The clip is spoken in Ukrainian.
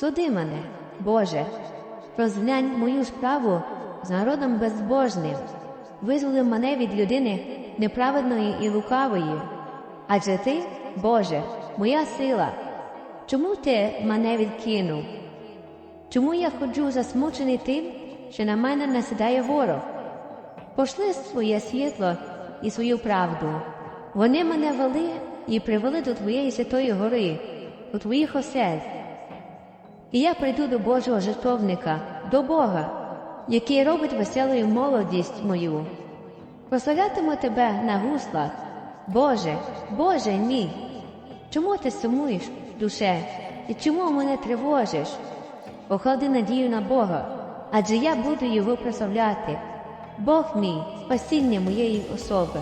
Суди мене, Боже, розглянь мою справу з народом безбожним, визволи мене від людини неправедної і лукавої. Адже ти, Боже, моя сила. Чому ти мене відкинув? Чому я ходжу засмучений тим, що на мене насідає ворог? Пошли своє світло і свою правду. Вони мене вели і привели до Твоєї святої гори, до Твоїх осель. І я прийду до Божого жертовника, до Бога, який робить веселою молодість мою. Прославлятиму тебе на гуслах. Боже, Боже мій, чому ти сумуєш, душе, і чому мене тривожиш? Поклади надію на Бога, адже я буду його прославляти. Бог мій, спасіння моєї особи.